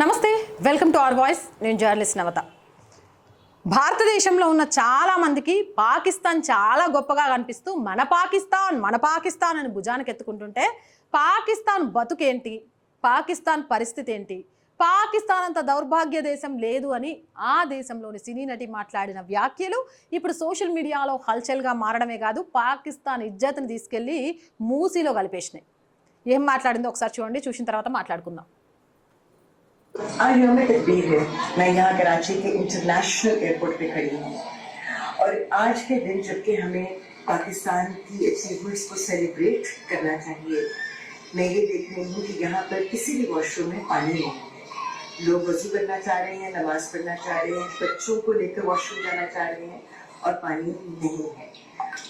నమస్తే welcome to our voice. నేను journalist Navata. భారతదేశంలో ఉన్న చాలామందికి పాకిస్తాన్ చాలా గొప్పగా కనిపిస్తూ మన పాకిస్తాన్ మన పాకిస్తాన్ అని భుజానికి ఎత్తుకుంటుంటే పాకిస్తాన్ బతుకేంటి? పాకిస్తాన్ పరిస్థితి ఏంటి పాకిస్తాన్ అంత దౌర్భాగ్య దేశం లేదు అని ఆ దేశంలోని సినీ నటి మాట్లాడిన వ్యాఖ్యలు ఇప్పుడు సోషల్ మీడియాలో హల్చల్గా మారడమే కాదు పాకిస్తాన్ ఇజ్జత్ని తీసుకెళ్ళి మూసీలో కలిపేసినాయి. ఏం మాట్లాడిందో ఒకసారి చూడండి చూసిన తర్వాత మాట్లాడుకుందాం. आज हमें तकबीर है। मैं यहाँ कराची के इंटरनेशनल एयरपोर्ट पे खड़ी हूँ। और आज के दिन जबकि हमें पाकिस्तान की अचीवमेंट्स को सेलिब्रेट करना चाहिए, मैं ये देख रही हूँ कि यहाँ पर किसी भी वॉशरूम में पानी नहीं है। लोग वज़ू करना चाह रहे हैं, नमाज़ पढ़ना चाह रहे हैं, बच्चों को लेकर वॉशरूम जाना चाह रहे हैं और पानी नहीं है।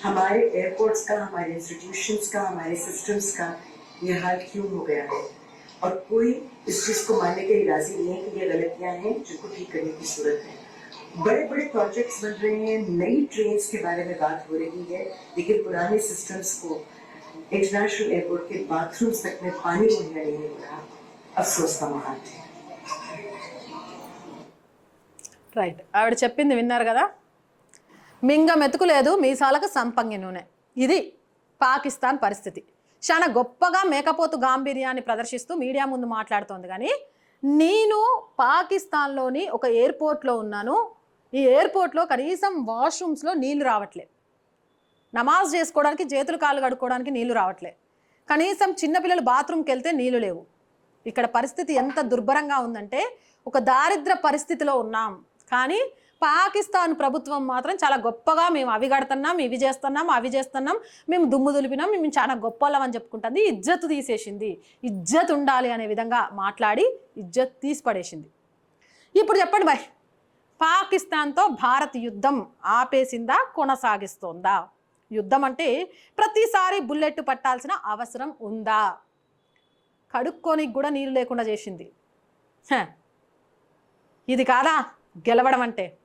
हमारे एयरपोर्ट्स का, हमारे इंस्टीट्यूशंस का, हमारे सिस्टम्स का यह हाल क्यों हो गया है? और कोई इस चीज को मानने के लिए राजी नहीं है कि ये गलतियां हैं जिनको ठीक करने की जरूरत है बड़े बड़े प्रोजेक्ट्स बन रहे हैं नई ट्रेन्स के बारे में बात हो रही है लेकिन पुराने सिस्टम्स को इंटरनेशनल एयरपोर्ट के बाथरूम्स तक में पानी मुहैया नहीं हो रहा अफसोस का माहौल है రైట్ ఆవిడ చెప్పింది విన్నారు కదా మింగ మెతుకులేదు మీసాలకు సంపంగి నూనె ఇది పాకిస్తాన్ పరిస్థితి చాలా గొప్పగా మేకపోతు గాంభీర్యాన్ని ప్రదర్శిస్తూ మీడియా ముందు మాట్లాడుతోంది. కానీ నేను పాకిస్తాన్లోని ఒక ఎయిర్పోర్ట్లో ఉన్నాను. ఈ ఎయిర్పోర్ట్లో కనీసం వాష్రూమ్స్లో నీళ్ళు రావట్లే. నమాజ్ చేసుకోవడానికి చేతులు కాళ్ళు కడుక్కోవడానికి నీళ్ళు రావట్లే. కనీసం చిన్నపిల్లలు బాత్రూమ్కి వెళ్తే నీళ్ళు లేవు. ఇక్కడ పరిస్థితి ఎంత దుర్భరంగా ఉందంటే ఒక దారిద్ర పరిస్థితిలో ఉన్నాం. కానీ పాకిస్తాన్ ప్రభుత్వం మాత్రం చాలా గొప్పగా మేము అవి కడుతున్నాం ఇవి చేస్తున్నాం అవి చేస్తున్నాం. మేము దుమ్ము దులిపినాం మేము చాలా గొప్పలం అని చెప్పుకుంటుంది. ఇజ్జత్ తీసేసింది. ఇజ్జత్ ఉండాలి అనే విధంగా మాట్లాడి ఇజ్జత్ తీసి పడేసింది ఇప్పుడు చెప్పండి మరి. పాకిస్తాన్తో భారత్ యుద్ధం ఆపేసిందా కొనసాగిస్తోందా? యుద్ధం అంటే ప్రతిసారి బుల్లెట్ పట్టాల్సిన అవసరం ఉందా? కడుక్కొని కూడా నీళ్ళు లేకుండా చేసింది. హ. ఇది కాదా? గెలవడం అంటే.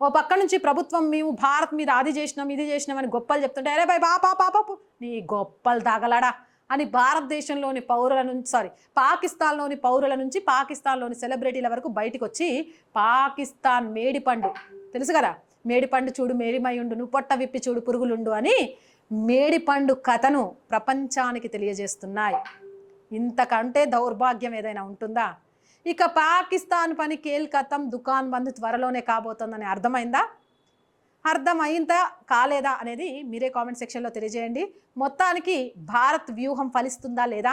ఓ పక్క నుంచి ప్రభుత్వం మేము భారత్ మీద అది చేసినాం ఇది చేసినాం అని గొప్పలు చెప్తుంటే అరే బాయ్ బాపా పాప నీ గొప్పలు తాగలాడా? అని భారతదేశంలోని పౌరుల నుంచి సారీ పాకిస్తాన్లోని పౌరుల నుంచి పాకిస్తాన్లోని సెలబ్రిటీల వరకు బయటకు వచ్చి పాకిస్తాన్ మేడిపండు తెలుసు కదా? మేడిపండు చూడు మేడిమయుండు నువ్వు పొట్ట విప్పి చూడు పురుగులుండు అని మేడిపండు కథను ప్రపంచానికి తెలియజేస్తున్నాయి. ఇంతకంటే దౌర్భాగ్యం ఏదైనా ఉంటుందా? ఇక పాకిస్తాన్ పని కేల్కతం దుకాన్ బంద్ త్వరలోనే కాబోతోందని అర్థమైందా? అర్థమైందా కాలేదా అనేది మీరే కామెంట్ సెక్షన్లో తెలియజేయండి. మొత్తానికి భారత్ వ్యూహం ఫలిస్తుందా లేదా?